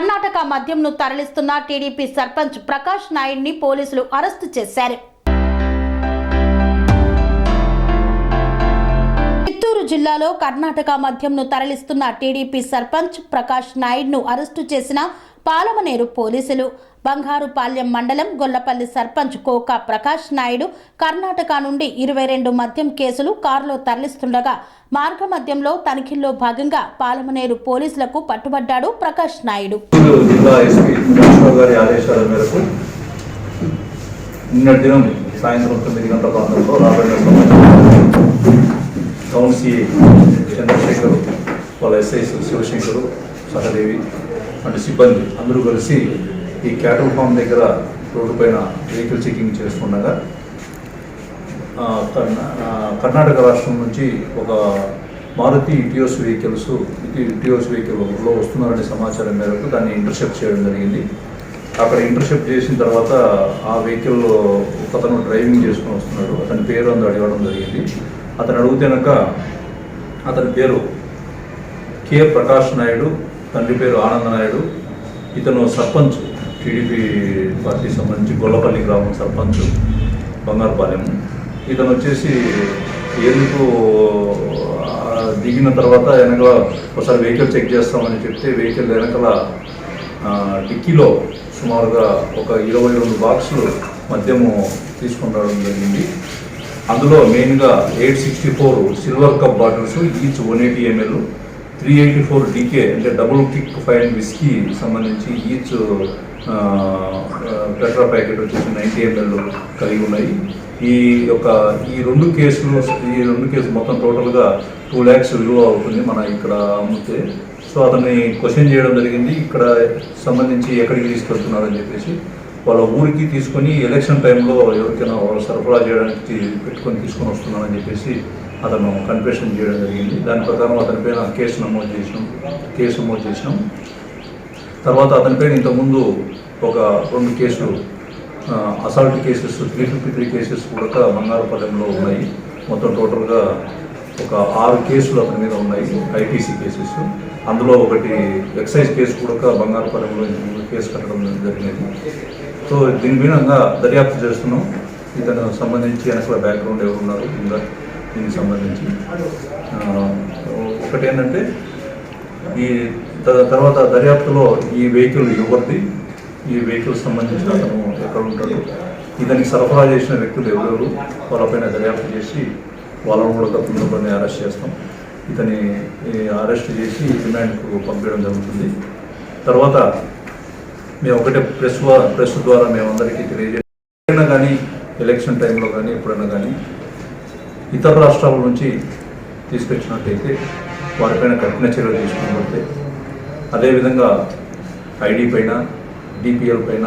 కర్ణాటక మద్యంను తరలిస్తున్న టీడీపీ సర్పంచ్ ప్రకాష్ నాయుడిని పోలీసులు అరెస్టు చేశారు. జిల్లాలో కర్ణాటక మద్యంను తరలిస్తున్న టీడీపీ సర్పంచ్ ప్రకాష్ నాయుడును అరెస్టు చేసిన పాలమనేరు పోలీసులు. బంగారుపాలెం మండలం గొల్లపల్లి సర్పంచ్ కోకా ప్రకాష్ నాయుడు కర్ణాటక నుండి ఇరవై రెండు మద్యం కేసులు కారులో తరలిస్తుండగా మార్గ మద్యంలో తనిఖీల్లో భాగంగా పాలమనేరు పోలీసులకు పట్టుబడ్డాడు ప్రకాష్ నాయుడు. నిన్నటి దినం సాయంత్రం తొమ్మిది గంటల ప్రాంతంలో రాబడిన సమాచారం టౌన్ చంద్రశేఖర్ వాళ్ళ ఎస్ఐస్ శివశంకరు సహదేవి అండ్ సిబ్బంది అందరూ కలిసి ఈ క్యాటల్ ఫామ్ దగ్గర రోడ్డు పైన వెహికల్ చెకింగ్ చేస్తుండగా కర్ణాటక రాష్ట్రం నుంచి ఒక మారుతి ఇటియోస్ వెహికల్స్ ఇటియోస్ వెహికల్లో వస్తున్నారనే సమాచారం మేరకు దాన్ని ఇంటర్సెప్ట్ చేయడం జరిగింది. అక్కడ ఇంటర్సెప్ట్ చేసిన తర్వాత ఆ వెహికల్ ఒకతను డ్రైవింగ్ చేసుకుని వస్తున్నాడు. అతని పేరు అందు అడగడం జరిగింది. అతను అడుగుతేనక అతని పేరు కె ప్రకాష్ నాయుడు తండ్రి పేరు ఆనంద నాయుడు ఇతను సర్పంచ్ టీడీపీ పార్టీ సంబంధించి గొల్లపల్లి గ్రామం సర్పంచ్ బంగారుపాలెం. ఇతను వచ్చేసి ఎందుకు దిగిన తర్వాత వెనక ఒకసారి వెహికల్ చెక్ చేస్తామని చెప్తే వెహికల్ వెనకల డిక్కీలో సుమారుగా ఒక ఇరవై రెండు బాక్సులు మద్యము తీసుకుంటాడు జరిగింది. అందులో మెయిన్గా eight sixty four silver cup bottles each one eighty M L three eighty four D K అంటే డబుల్ కిక్ ఫైవ్ విస్కీ సంబంధించి ఈచ్ పెట్రా ప్యాకెట్ వచ్చేసి నైంటీ ఎంఎల్ కలిగి ఉన్నాయి. ఈ యొక్క ఈ రెండు కేసులు ఈ రెండు కేసులు మొత్తం టోటల్గా టూ ల్యాక్స్ విలువ అవుతుంది మన ఇక్కడ అమ్మితే. సో అతన్ని క్వశ్చన్ చేయడం జరిగింది. ఇక్కడ సంబంధించి ఎక్కడికి తీసుకెళ్తున్నారని చెప్పేసి వాళ్ళ ఊరికి తీసుకొని ఎలక్షన్ టైంలో ఎవరికైనా వాళ్ళు సరఫరా చేయడానికి పెట్టుకొని తీసుకొని వస్తున్నానని చెప్పేసి అతను కన్ఫెషన్ చేయడం జరిగింది. దాని ప్రకారం అతని పైన కేసు నమోదు చేసినాం. కేసు నమోదు చేసినాం. తర్వాత అతని పైన ఇంతకుముందు ఒక రెండు కేసులు assault cases three fifty three cases కూడా బంగారుపాలెంలో ఉన్నాయి. మొత్తం టోటల్గా ఒక ఆరు కేసులు అతని మీద ఉన్నాయి ఐపీసీ కేసెస్. అందులో ఒకటి ఎక్సైజ్ కేసు కూడా బంగారుపాలెంలో కేసు కట్టడం జరిగినది. సో దీని మీద దర్యాప్తు చేస్తున్నాం. ఇతను సంబంధించి వెనకాల బ్యాక్గ్రౌండ్ ఎవరు ఉన్నారు ఇంకా దీనికి సంబంధించి. ఒకటి ఏంటంటే ఈ తర్వాత దర్యాప్తులో ఈ వెహికల్ ఎవరిది ఈ వెహికల్ సంబంధించిన అతను ఎక్కడ ఉంటాడు ఇతనికి సరఫరా చేసిన వ్యక్తులు ఎవరెవరు వాళ్ళపైన దర్యాప్తు చేసి వాళ్ళను కూడా తప్పనిసరిని అరెస్ట్ చేస్తాం. ఇతని అరెస్ట్ చేసి రిమాండ్కు పంపించడం జరుగుతుంది. తర్వాత మేము ఒకటే ప్రెస్ ద్వారా ప్రెస్ ద్వారా మేమందరికీ తెలియజేసినా కానీ ఎలక్షన్ టైంలో కానీ ఎప్పుడైనా కానీ ఇతర రాష్ట్రాల నుంచి తీసుకొచ్చినట్టయితే వారిపైన కఠిన చర్యలు తీసుకున్నట్టే అదేవిధంగా ఐడి పైన డిపిఎల్ పైన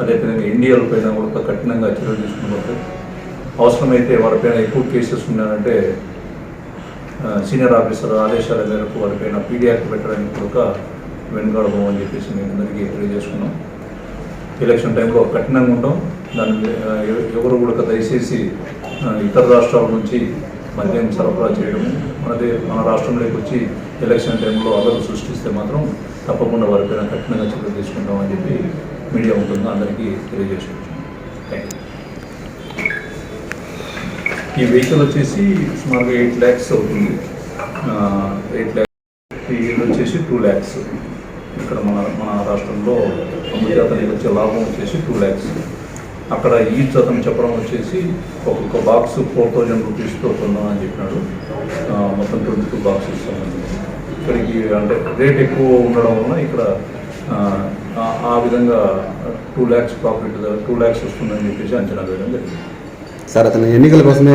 అదేవిధంగా ఎన్డీఎల్ పైన కూడా కఠినంగా చర్యలు తీసుకున్నట్టు అవసరమైతే వారిపైన ఎక్కువ కేసెస్ ఉన్నాయంటే సీనియర్ ఆఫీసర్ ఆదేశాల మేరకు వారిపైన పీడియాక్ పెట్టడానికి కూడా వెనుకాడబోమని చెప్పేసి మేము అందరికీ తెలియజేసుకున్నాం. ఎలక్షన్ టైంలో కఠినంగా ఉంటాం. దాని ఎవరు కూడా దయచేసి ఇతర రాష్ట్రాల నుంచి మద్యం సరఫరా చేయడం మనదే మన రాష్ట్రంలోకి వచ్చి ఎలక్షన్ టైంలో అల్లలు సృష్టిస్తే మాత్రం తప్పకుండా వారిపైన కఠినంగా చర్యలు తీసుకుంటామని చెప్పి మీడియా ఉంటుందో అందరికీ తెలియజేసుకుంటున్నాం. థ్యాంక్ యూ ఈ వెహికల్ వచ్చేసి సుమారుగా ఎయిట్ ల్యాక్స్ అవుతుంది. ఎయిట్ ల్యాక్స్ ఈ వచ్చేసి టూ ల్యాక్స్ ఇక్కడ మన మన రాష్ట్రంలో అమృత అతనికి వచ్చే లాభం వచ్చేసి టూ ల్యాక్స్ అక్కడ ఈచ్ అతను చెప్పడం వచ్చేసి ఒక్కొక్క బాక్స్ ఫోర్ థౌజండ్ రూపీస్తో కొందామని చెప్పినాడు. మొత్తం ట్వంటీ టూ బాక్సెస్ సంబంధించి. ఇక్కడికి అంటే రేట్ ఎక్కువ ఉండడం వలన ఇక్కడ ఆ, ఆ విధంగా two lakhs profit two lakhs వస్తుందని చెప్పేసి అంచనా వేయడం జరిగింది. సార్ అతను ఎన్నికల కోసమే